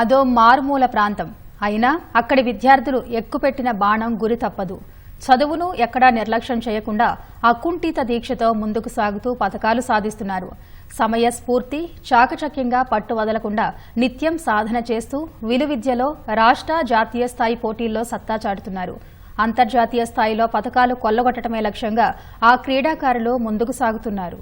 అదో మారుమూల ప్రాంతం. అయినా అక్కడి విద్యార్థులు ఎక్కుపెట్టిన బాణం గురి తప్పదు. చదువును ఎక్కడా నిర్లక్ష్యం చేయకుండా అకుంఠిత దీక్షతో ముందుకు సాగుతూ పథకాలు సాధిస్తున్నారు. సమయ స్ఫూర్తి చాకచక్యంగా పట్టు వదలకుండా నిత్యం సాధన చేస్తూ విలువిద్యలో రాష్ట్ర జాతీయ స్థాయి పోటీల్లో సత్తా చాటుతున్నారు. అంతర్జాతీయ స్థాయిలో పథకాలు కొల్లగొట్టడమే లక్ష్యంగా ఆ క్రీడాకారులు ముందుకు సాగుతున్నారు.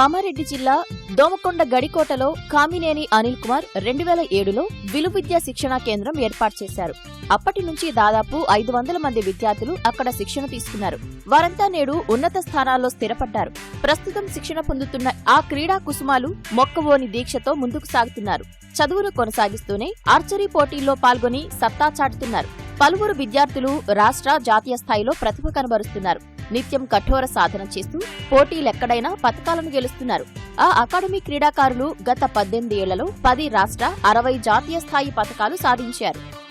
కామారెడ్డి జిల్లా దోమకొండ గడికోటలో కామినేని అనిల్ కుమార్ రెండు వేల ఏడులో విలువిద్యా శిక్షణా కేంద్రం ఏర్పాటు చేశారు. అప్పటి నుంచి దాదాపు ఐదు వందల మంది విద్యార్థులు అక్కడ శిక్షణ తీసుకున్నారు. వారంతా నేడు ఉన్నత స్థానాల్లో స్థిరపడ్డారు. ప్రస్తుతం శిక్షణ పొందుతున్న ఆ క్రీడా కుసుమాలు మొక్కవోని దీక్షతో ముందుకు సాగుతున్నారు. చదువును కొనసాగిస్తూనే ఆర్చరీ పోటీల్లో పాల్గొని సత్తా చాటుతున్నారు. పలువురు విద్యార్థులు రాష్ట్ర జాతీయ స్థాయిలో ప్రతిభ కనబరుస్తున్నారు. నిత్యం కఠోర సాధన చేస్తూ పోటీలెక్కడైనా పథకాలను గెలుస్తున్నారు. ఆ అకాడమీ క్రీడాకారులు గత పద్దెనిమిది ఏళ్ళలో పది రాష్ట్ర అరవై జాతీయ స్థాయి పథకాలు సాధించారు.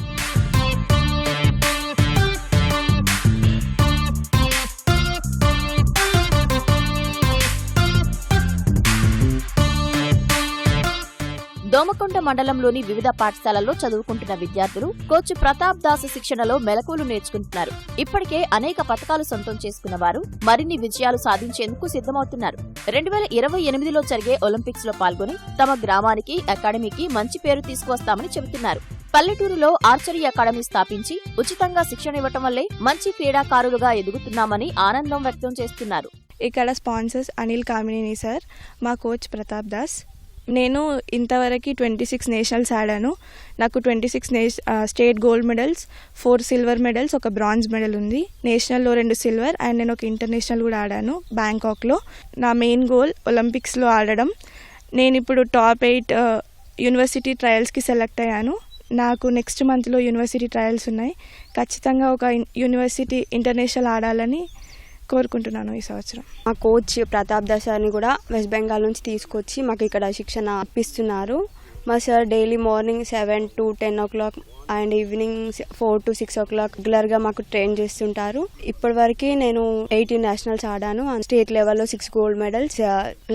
దోమకొండ మండలంలోని వివిధ పాఠశాలల్లో చదువుకుంటున్న విద్యార్థులు కోచ్ ప్రతాప్ దాస్ శిక్షణలో మెలకువలు నేర్చుకుంటున్నారు. ఇప్పటికే అనేక పథకాలు సొంతం చేసుకున్న వారు మరిన్ని విజయాలు సాధించేందుకు సిద్ధమవుతున్నారు. రెండు వేల ఇరవై ఎనిమిదిలో జరిగే ఒలింపిక్స్లో పాల్గొని తమ గ్రామానికి అకాడమీకి మంచి పేరు తీసుకువస్తామని చెబుతున్నారు. పల్లెటూరులో ఆర్చరీ అకాడమీ స్థాపించి ఉచితంగా శిక్షణ ఇవ్వటం వల్లే మంచి క్రీడాకారులుగా ఎదుగుతున్నామని ఆనందం వ్యక్తం చేస్తున్నారు. ఇక్కడ స్పాన్సర్స్ అనిల్ కామినేని సార్ మా కోచ్ ప్రతాప్ దాస్ నేను ఇంతవరకు ట్వంటీ సిక్స్ నేషనల్స్ ఆడాను. నాకు ట్వంటీ సిక్స్ నే state gold medals four silver medals ఒక బ్రాంజ్ మెడల్ ఉంది. నేషనల్లో రెండు సిల్వర్ అండ్ నేను ఒక ఇంటర్నేషనల్ కూడా ఆడాను బ్యాంకాక్లో. నా మెయిన్ గోల్ ఒలింపిక్స్లో ఆడడం. నేను ఇప్పుడు టాప్ ఎయిట్ యూనివర్సిటీ ట్రయల్స్కి సెలెక్ట్ అయ్యాను. నాకు నెక్స్ట్ మంత్లో యూనివర్సిటీ ట్రయల్స్ ఉన్నాయి. ఖచ్చితంగా ఒక యూనివర్సిటీ ఇంటర్నేషనల్ ఆడాలని కోరుకుంటున్నాను ఈ సంవత్సరం. మా కోచ్ ప్రతాప్ దాస్ కూడా వెస్ట్ బెంగాల్ నుంచి తీసుకొచ్చి మాకు ఇక్కడ శిక్షణ అప్పిస్తున్నారు మా sir daily morning seven to ten o'clock and evening four to six o'clock రెగ్యులర్గా మాకు ట్రైన్ చేస్తుంటారు. ఇప్పటివరకు నేను ఎయిటీన్ నేషనల్స్ ఆడాను. స్టేట్ లెవెల్లో six gold medals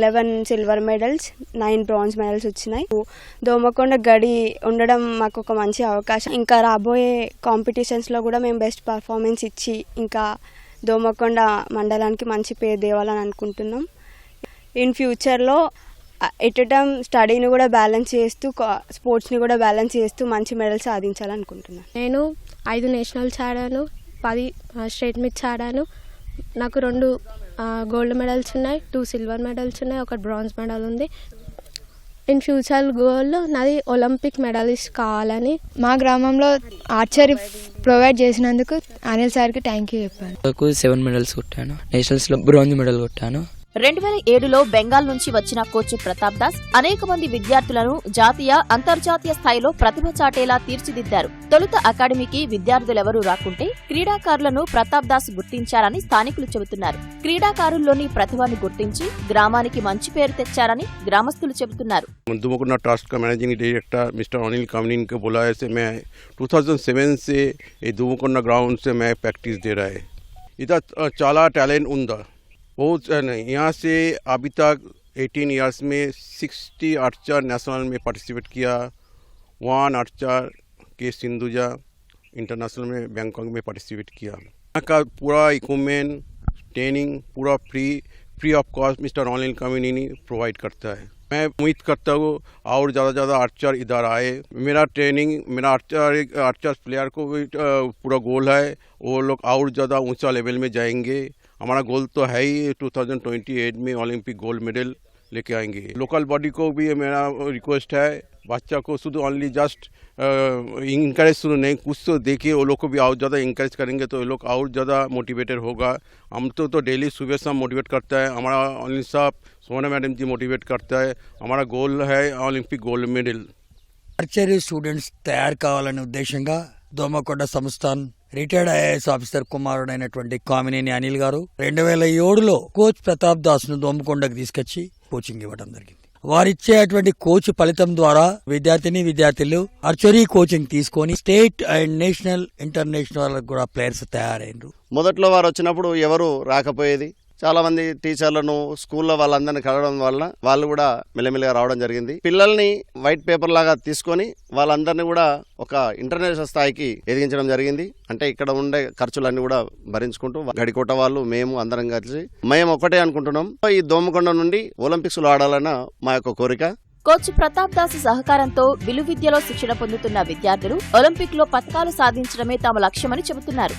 eleven silver medals nine bronze medals వచ్చినాయి. దోమకొండ గడి ఉండడం మాకు ఒక మంచి అవకాశం. ఇంకా రాబోయే కాంపిటీషన్స్లో కూడా మేము బెస్ట్ పర్ఫార్మెన్స్ ఇచ్చి ఇంకా దోమకొండ మండలానికి మంచి పేరు తేవాలని అనుకుంటున్నాం. ఇన్ ఫ్యూచర్లో ఎట్ టైం స్టడీని కూడా బ్యాలెన్స్ చేస్తూ స్పోర్ట్స్ని కూడా బ్యాలెన్స్ చేస్తూ మంచి మెడల్స్ సాధించాలనుకుంటున్నాను నేను ఐదు నేషనల్స్ ఆడాను పది స్టేట్ మిట్స్ ఆడాను. నాకు రెండు గోల్డ్ మెడల్స్ ఉన్నాయి టూ సిల్వర్ మెడల్స్ ఉన్నాయి ఒక బ్రాంజ్ మెడల్ ఉంది. ఇన్ ఫ్యూచర్ గోల్ నాది ఒలింపిక్ మెడలిస్ట్ కావాలని మా గ్రామంలో ఆర్చరీ ప్రొవైడ్ చేసినందుకు అనిల్ సార్కి థ్యాంక్ యూ చెప్పాను నాకు సెవెన్ మెడల్స్ కొట్టాను. నేషనల్స్లో బ్రాంజ్ మెడల్ కొట్టాను. రెండు వేల ఏడులో బెంగాల్ నుంచి వచ్చిన కోచ్ ప్రతాప్ దాస్ అనేక మంది విద్యార్థులను జాతీయ అంతర్జాతీయ స్థాయిలో ప్రతిభ చాటేలా తీర్చిదిద్దారు తొలుత అకాడమీకి విద్యార్థులెవరూ రాకుంటే క్రీడాకారులను ప్రతాప్ దాస్ గుర్తించారని స్థానికులు చెబుతున్నారు క్రీడాకారుల్లోని ప్రతిభను గుర్తించి గ్రామానికి మంచి పేరు తెచ్చారని గ్రామస్తులు చెబుతున్నారు दुमकुंडा ट्रस्ट का managing director mister Anil Kamineni को बोला है से मैं 2007 से ये दुमकुंडा ग्राउंड से मैं प्रैक्टिस दे रहा है इधर अ, चाला टैलेंट उंदा बहुत यहाँ से अभी तक 18 इयर्स में 60 आर्चर नेशनल में पार्टिसिपेट किया वन आर्चर के सिंधुजा इंटरनेशनल में बैंकॉक में पार्टिसिपेट किया। यहाँ का पूरा इक्विपमेंट ट्रेनिंग पूरा free free of cost mister Anil Kamini provide करता है। मैं उम्मीद करता हूँ और ज़्यादा ज़्यादा आर्चर इधर आए। मेरा ट्रेनिंग मेरा आर्चर आर्चर प्लेयर को भी पूरा गोल है, वो लोग और ज़्यादा ऊँचा लेवल में जाएँगे। हमारा गोल तो है ही 2028 में ओलंपिक गोल्ड मेडल लेके आएंगे लोकल बॉडी को भी मेरा रिक्वेस्ट है बच्चा को शुद्ध ओनली जस्ट इंकरेज शुरू नहीं कुछ तो देखिए वो लोग को भी और ज़्यादा इंकरेज करेंगे तो ये लोग और ज़्यादा मोटिवेटेड होगा हम तो तो डेली सुबह शाम मोटिवेट करता है हमारा अनिल साहब सोना मैडम जी मोटिवेट करता है हमारा गोल है Olympic gold medal archery students తయారు కావాలనే ఉద్దేశంగా Domakonda Samsthan retired IAS officer కుమారుడైనటువంటి కామినేని అనిల్ గారు రెండు వేల ఏడులో కోచ్ ప్రతాప్ దాస్ను దోమకొండకు తీసుకొచ్చి కోచింగ్ ఇవ్వడం జరిగింది. వారిచ్చేటువంటి కోచ్ ఫలితం ద్వారా విద్యార్థిని విద్యార్థులు ఆర్చరీ కోచింగ్ తీసుకొని స్టేట్ అండ్ నేషనల్ ఇంటర్నేషనల్ కూడా ప్లేయర్స్ తయారైనరు మొదట్లో వారు వచ్చినప్పుడు ఎవరు రాకపోయేది? చాలా మంది టీచర్లను స్కూల్లో వాళ్ళందరినీ కలవడం వల్ల వాళ్ళు కూడా మెల్లమెల్లగా రావడం జరిగింది. పిల్లల్ని వైట్ పేపర్ లాగా తీసుకొని వాళ్ళందరినీ కూడా ఒక ఇంటర్నేషనల్ స్థాయికి ఎదిగించడం జరిగింది. అంటే ఇక్కడ ఉండే ఖర్చులన్నీ కూడా భరించుకుంటూ గడికోట వాళ్ళు మేము అందరం కలిసి మేము ఒకటే అనుకుంటున్నాం. ఈ దోమకొండ నుండి ఒలింపిక్స్లో ఆడాలన్న మా యొక్క కోరిక. కోచ్ ప్రతాప్ దాస్ సహకారంతో విలువిద్యలో శిక్షణ పొందుతున్న విద్యార్థులు ఒలింపిక్లో పతకాలు సాధించడమే తమ లక్ష్యమని చెబుతున్నారు.